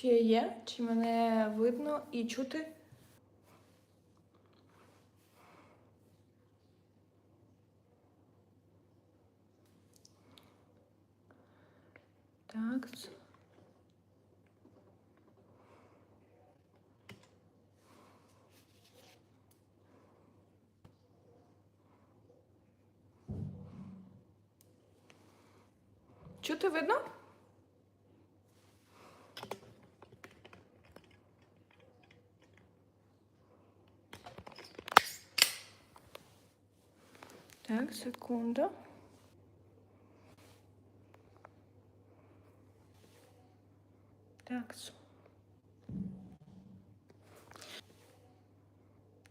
Чи я є? Чи мене видно і чути? Так. Чути видно? Так, секунду. Так. с-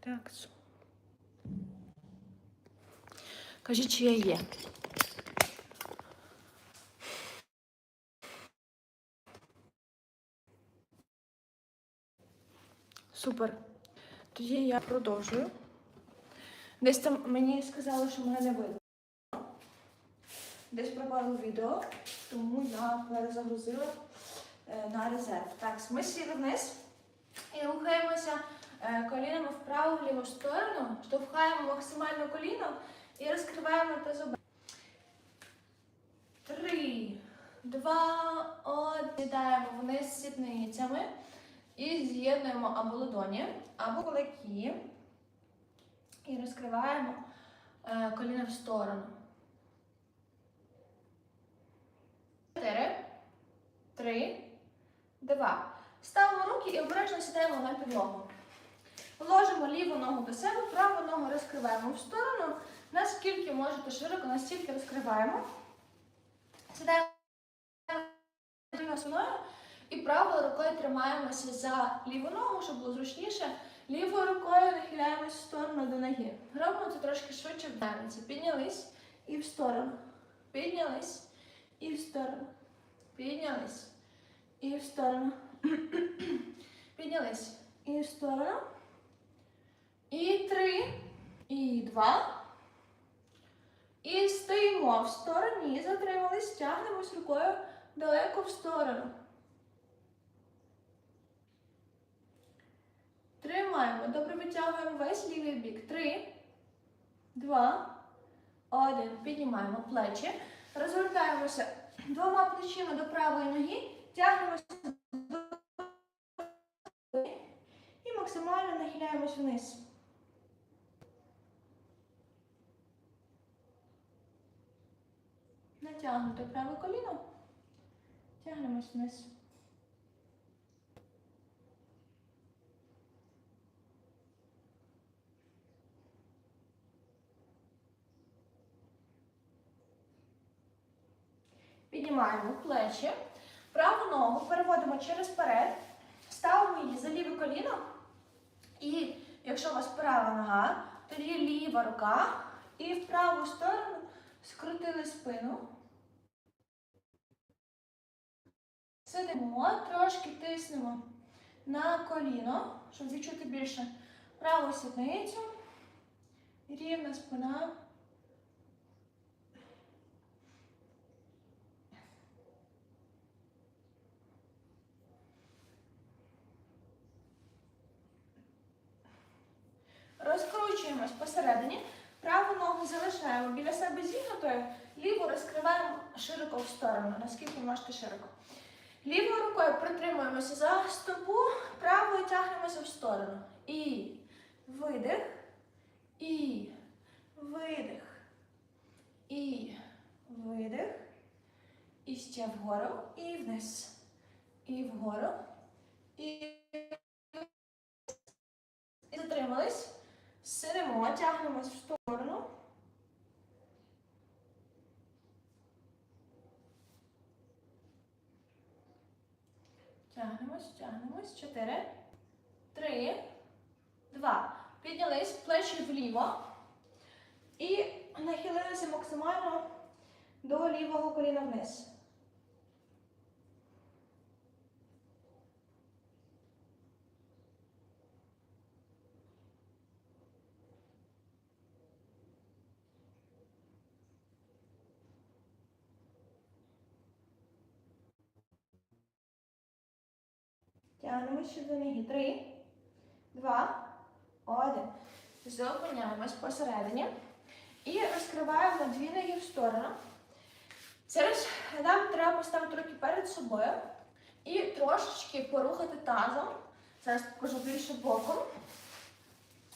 Так. с- Кажіть, чи я є. Супер. Тоді я продовжую. Десь там мені сказали, що мене не видно. Десь пропало відео, тому я перезагрузила е, на резерв. Так, ми сіли вниз і рухаємося е, колінами вправо в ліву сторону, штовхаємо максимально коліно і розкриваємо тазобе. Три, два, один. Сідаємо вниз сідницями і з'єднуємо або ладоні, або кулаки. І розкриваємо е, коліна в сторону. Чотири, три, два. Ставимо руки і обережно сідаємо на підлогу. Ложимо ліву ногу до себе, праву ногу розкриваємо в сторону. Наскільки можете широко, настільки розкриваємо. Сідаємо спиною і правою рукою тримаємося за ліву ногу, щоб було зручніше. Лівою рукою нахиляємось в сторону до ноги. Робимо це трошки швидше в динаміці. Піднялись і в сторону. Піднялись і в сторону. Піднялись і в сторону. Піднялись і в сторону. І три, і два. І стоїмо в стороні. Затримались, тягнемось рукою далеко в сторону. Тримаємо. Добре витягуємо весь лівий бік. Три, два, один. Піднімаємо плечі. Розвертаємося двома плечима до правої ноги. Тягнемося до і максимально нахиляємось вниз. Натягнуто праве коліно. Тягнемось вниз. Піднімаємо плечі. Праву ногу переводимо через перед, ставимо її за ліве коліно. І якщо у вас права нога, тоді ліва рука. І в праву сторону скрутили спину. Сидимо, трошки тиснемо на коліно, щоб відчути більше праву сідницю. Рівна спина. Розкручуємось посередині. Праву ногу залишаємо біля себе зігнутою, ліву розкриваємо широко в сторону, наскільки можете широко. Лівою рукою притримуємося за стопу, правою тягнемося в сторону. І видих, і видих, і видих, і ще вгору, і вниз, і вгору, і і затримались. Сидимо, тягнемось в сторону. Тягнемось, тягнемось. Чотири, три, два. Піднялись, плечі вліво. І нахилилися максимально до лівого коліна вниз. Тягнемось ще до ноги. Три, два, один. Зупиняємось посередині. І розкриваємо дві ноги в сторону. Зараз нам треба поставити руки перед собою і трошечки порухати тазом. Зараз покажу більше боком.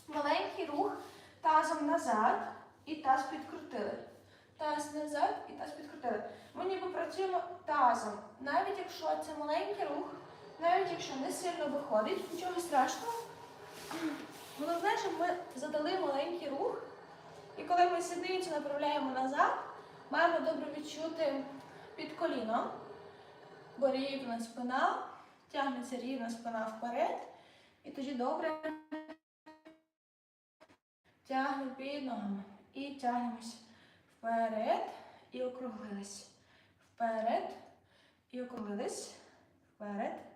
Маленький рух тазом назад і таз підкрутили. Таз назад і таз підкрутили. Ми ніби працюємо тазом. Навіть якщо це маленький рух, навіть якщо не сильно виходить, нічого страшного. Головне, щоб ми задали маленький рух. І коли ми сідницю направляємо назад, маємо добре відчути під коліном, бо рівна спина, тягнеться рівна спина вперед. І тоді добре тягнемо під ногами. І тягнемось вперед і округлились. Вперед і округлились. Вперед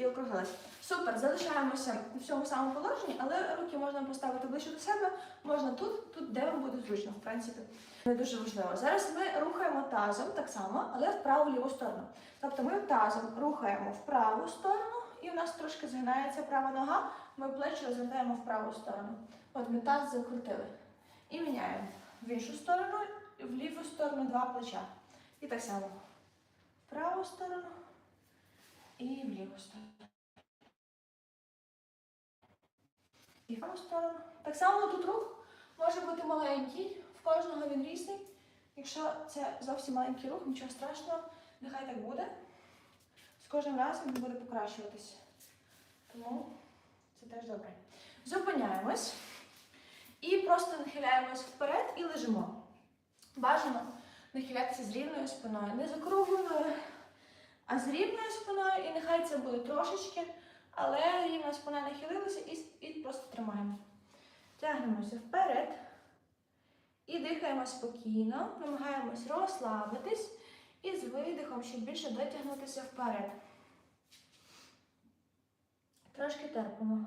і округлились. Супер, залишаємося в цьому самому положенні, але руки можна поставити ближче до себе, можна тут, тут, де вам буде зручно, в принципі. Не дуже важливо. Зараз ми рухаємо тазом так само, але в праву ліву сторону. Тобто ми тазом рухаємо в праву сторону, і в нас трошки згинається права нога, ми плечі розвертаємо в праву сторону. От ми таз закрутили. І міняємо в іншу сторону, в ліву сторону два плеча. І так само. В праву сторону і в ліву сторону. І в сторону. Так само тут рух може бути маленький, в кожного він різний. Якщо це зовсім маленький рух, нічого страшного, нехай так буде. З кожним разом він буде покращуватись. Тому це теж добре. Зупиняємось і просто нахиляємось вперед і лежимо. Бажано нахилятися з рівною спиною, не з округленою, а з рівною спиною, і нехай це буде трошечки, але рівна спина нахилилася і, і просто тримаємо. Тягнемося вперед і дихаємо спокійно, намагаємось розслабитись і з видихом ще більше дотягнутися вперед. Трошки терпимо.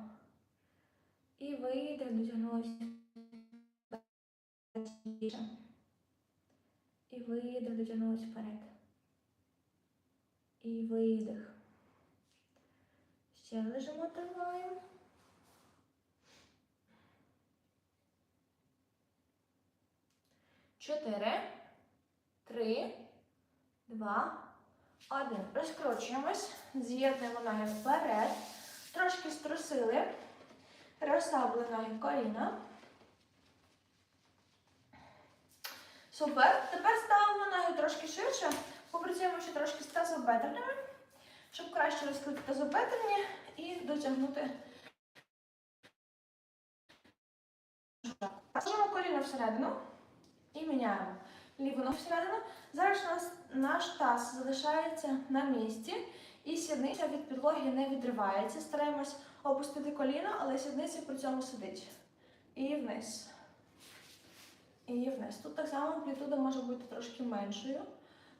І видих, дотягнулися. І видих, дотягнулися вперед. І видих. Ще лежимо тримаємо. Чотири, три, два, один. Розкручуємось, з'єднуємо ноги вперед. Трошки струсили. Розслабили ноги коліна. Супер. Тепер ставимо ноги трошки ширше. Попрацюємо ще трошки з тазобедреними, щоб краще розкрити тазобедрені і дотягнути. Ставимо коліно всередину і міняємо ліву ногу всередину. Зараз нас наш таз залишається на місці і сідниця від підлоги не відривається. Стараємось опустити коліно, але сідниця при цьому сидить. І вниз. І вниз. Тут так само амплітуда може бути трошки меншою.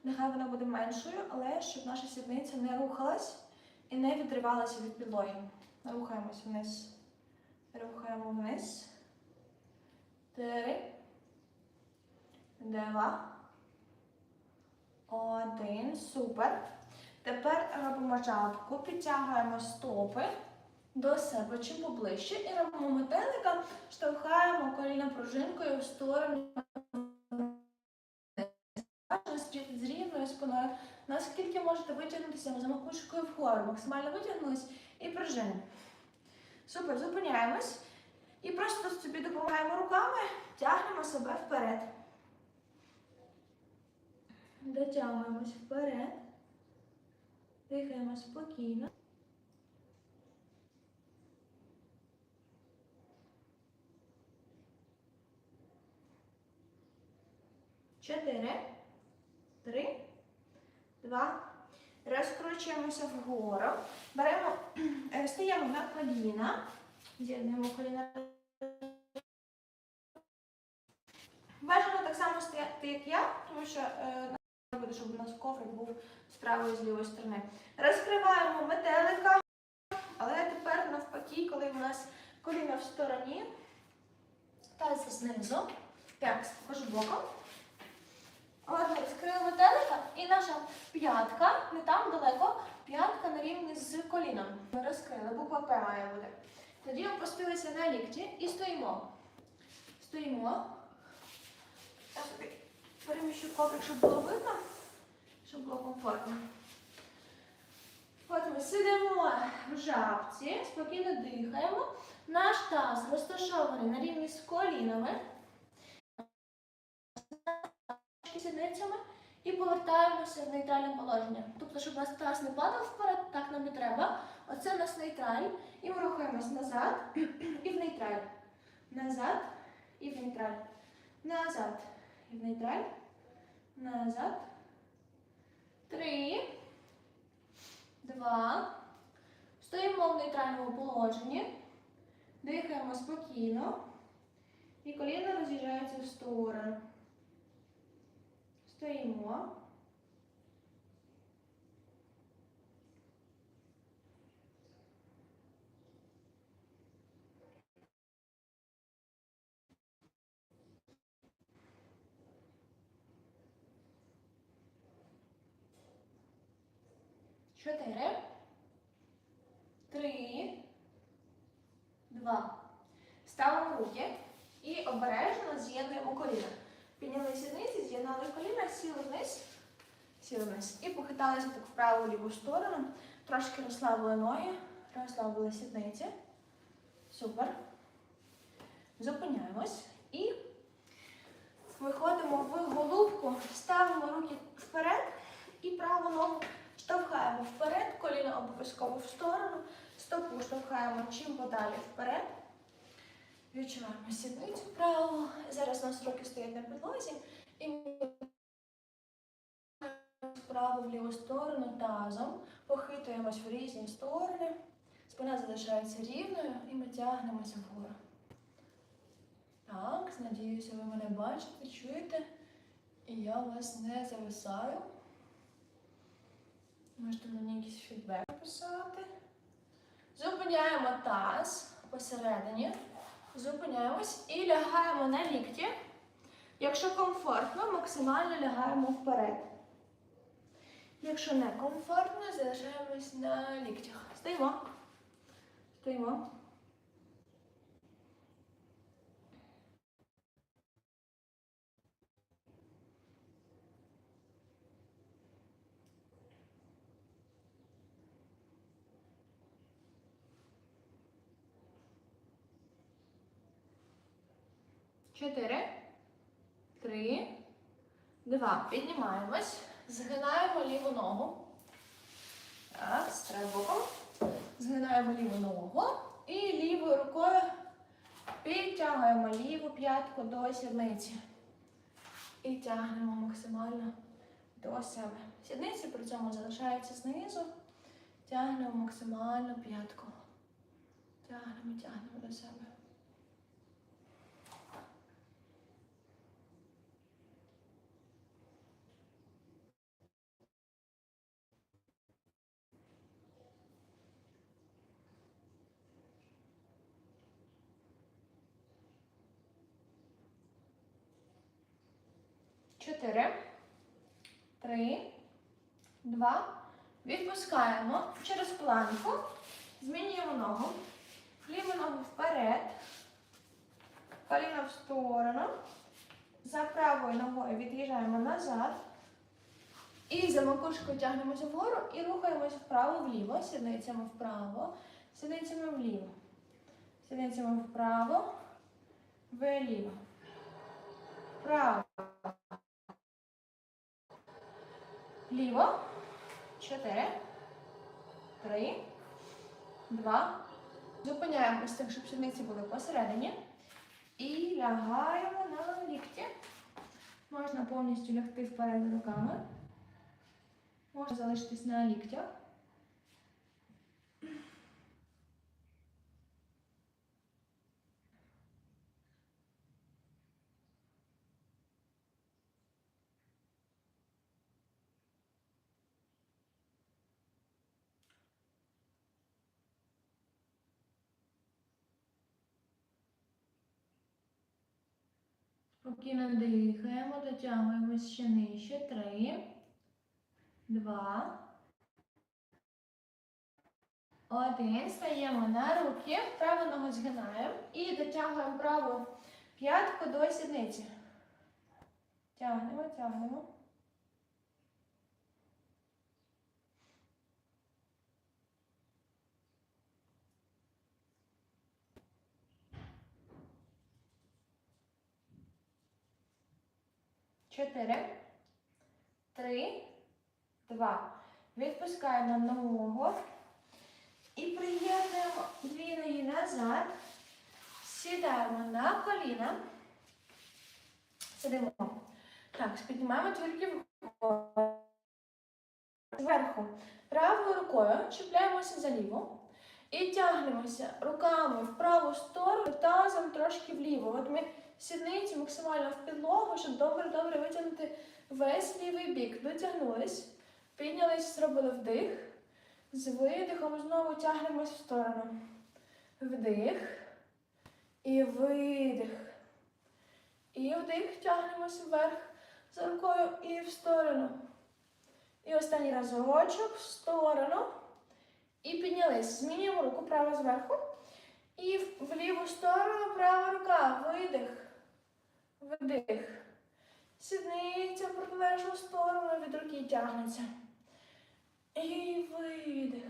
Нехай вона буде меншою, але щоб наша сідниця не рухалась і не відривалася від підлоги. Рухаємось вниз. Рухаємо вниз. Три. Два. Один. Супер. Тепер робимо жабку, підтягуємо стопи до себе чим поближче і робимо метелика, штовхаємо коліна пружинкою в сторону з рівною спиною. Наскільки можете витягнутися за макушкою вгору, максимально витягнулись і пружини. Супер, зупиняємось. І просто собі допомагаємо руками, тягнемо себе вперед. Дотягуємось вперед. Дихаємо спокійно. Чотири, три, два. Розкручуємося вгору. Беремо, е, стаємо на коліна. З'єднуємо коліна. Бажано так само стояти, як я, тому що е, буде, щоб у нас коврик був з правої з лівої сторони. Розкриваємо метелика, але тепер навпаки, коли у нас коліна в стороні, таз знизу. Так, покажу боком. Отже, розкрили метелика і наша п'ятка, не там далеко, п'ятка на рівні з коліном. Ми розкрили, буква П має бути. Тоді опустилися на лікті і стоїмо. Стоїмо. Переміщу коврик, щоб було видно, щоб було комфортно. От ми сидимо в жабці, спокійно дихаємо. Наш таз розташований на рівні з колінами, сідницями і повертаємося в нейтральне положення. Тобто, щоб нас таз не падав вперед, так нам не треба. Оце у нас нейтраль. І ми рухаємось назад і в нейтраль. Назад і в нейтраль. Назад і в нейтраль. Назад. Три. Два. Стоїмо в нейтральному положенні. Дихаємо спокійно. І коліна роз'їжджаються в сторону. Стоїмо. Чотири. Три. Два. Ставимо руки і обережно з'єднуємо коліна. Підняли сідниці, з'єднали коліна, сіли вниз, сіли вниз. І похиталися так вправо ліву сторону. Трошки розслабили ноги, розслабили сідниці. Супер. Зупиняємось і виходимо в голубку, ставимо руки вперед і праву ногу штовхаємо вперед, коліно обов'язково в сторону, стопу штовхаємо чим подалі вперед. Відчуваємо сідницю праву. Зараз у нас руки стоять на підлозі. І вправо в ліву сторону тазом. Похитуємось в різні сторони. Спина залишається рівною і ми тягнемося вгору. Так, надіюся, ви мене бачите, чуєте. І я вас не зависаю. Можете мені якийсь фідбек писати. Зупиняємо таз посередині. Зупиняємось і лягаємо на лікті. Якщо комфортно, максимально лягаємо вперед. Якщо не комфортно, залишаємось на ліктях. Стоїмо. Стоїмо. Чотири. Три. Два. Піднімаємось. Згинаємо ліву ногу. Так, стрибоком. Згинаємо ліву ногу. І лівою рукою підтягуємо ліву п'ятку до сідниці. І тягнемо максимально до себе. Сідниці при цьому залишаються знизу. Тягнемо максимально п'ятку. Тягнемо, тягнемо до себе. Чотири. Три. Два. Відпускаємо через планку. Змінюємо ногу. Ліву ногу вперед. Коліно в сторону. За правою ногою від'їжджаємо назад. І за макушкою тягнемося вгору і рухаємося вправо-вліво. Сідницями вправо. Сідницями вліво. Сідницями вправо. Вліво. Вправо. Ліво. Чотири. Три. Два. Зупиняємось так, щоб сідниці були посередині. І лягаємо на лікті. Можна повністю лягти вперед руками. Можна залишитись на ліктях. Спокійно дихаємо, дотягуємось ще нижче. Три, два, один. Стаємо на руки, праву ногу згинаємо і дотягуємо праву п'ятку до сідниці. Тягнемо, тягнемо. Чотири, три, два. Відпускаємо ногу. І приєднуємо дві ноги назад. Сідаємо на коліна. Сидимо. Так, піднімаємо тільки вгору. Зверху. Правою рукою чіпляємося за ліву. І тягнемося руками в праву сторону, тазом трошки вліво. От ми сідниці максимально в підлогу, щоб добре-добре витягнути весь лівий бік. Дотягнулись, піднялись, зробили вдих. З видихом знову тягнемось в сторону. Вдих. І видих. І вдих, тягнемось вверх за рукою і в сторону. І останній разочок в сторону. І піднялись. Змінюємо руку право зверху. І в ліву сторону права рука. Видих. Вдих. Сідниця в протилежну сторону від руки тягнеться. І видих.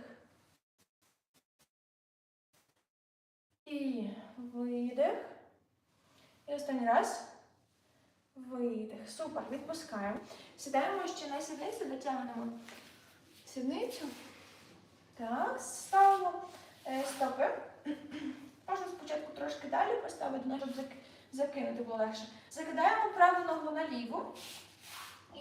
І видих. І останній раз. Видих. Супер. Відпускаємо. Сідаємо ще на сідницю, дотягнемо сідницю. Так, ставимо е, стопи. Можна спочатку трошки далі поставити, ну, щоб зак- закинути було легше. Закидаємо праву ногу на ліву.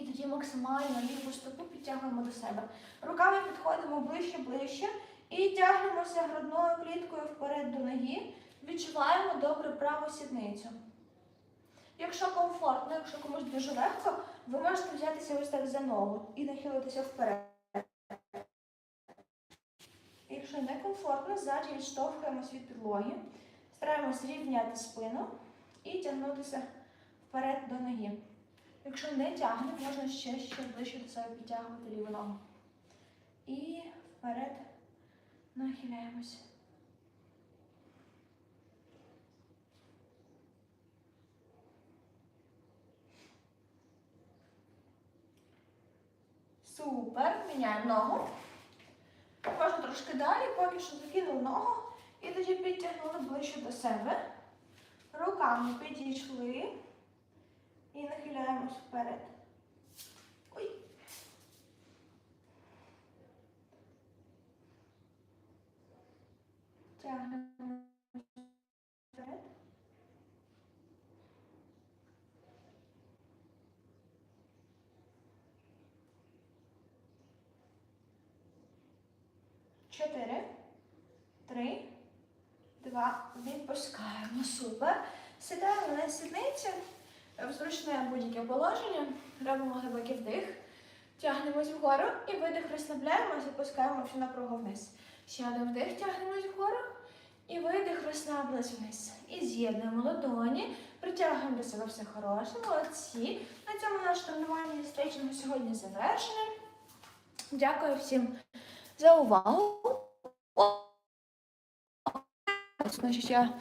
І тоді максимально ліву стопу підтягуємо до себе. Руками підходимо ближче-ближче і тягнемося грудною кліткою вперед до ноги. Відчуваємо добре праву сідницю. Якщо комфортно, якщо комусь дуже легко, ви можете взятися ось так за ногу і нахилитися вперед. Якщо не комфортно, ззаді відштовхуємось від підлоги, стараємось рівняти спину і тягнутися вперед до ноги. Якщо не тягне, можна ще, ще ближче до себе підтягувати ліву ногу. І вперед нахиляємось. Супер. Міняємо ногу. Можна трошки далі, поки що закинули ногу і тоді підтягнули ближче до себе. Руками підійшли і нахиляємось вперед. Ой. Тягнемо вперед. Чотири, три, два, відпускаємо. Супер. Сідаємо на сідниці в зручне будь-яке положення. Робимо глибокий вдих. Тягнемось вгору і видих розслабляємося, опускаємо всю напругу вниз. Ще один вдих, тягнемось вгору. І видих розслабились вниз. І з'єднуємо ладоні, притягуємо до себе все хороше, молодці. На цьому наше тренування зі стрейчингу сьогодні завершене. Дякую всім за увагу. Значить, я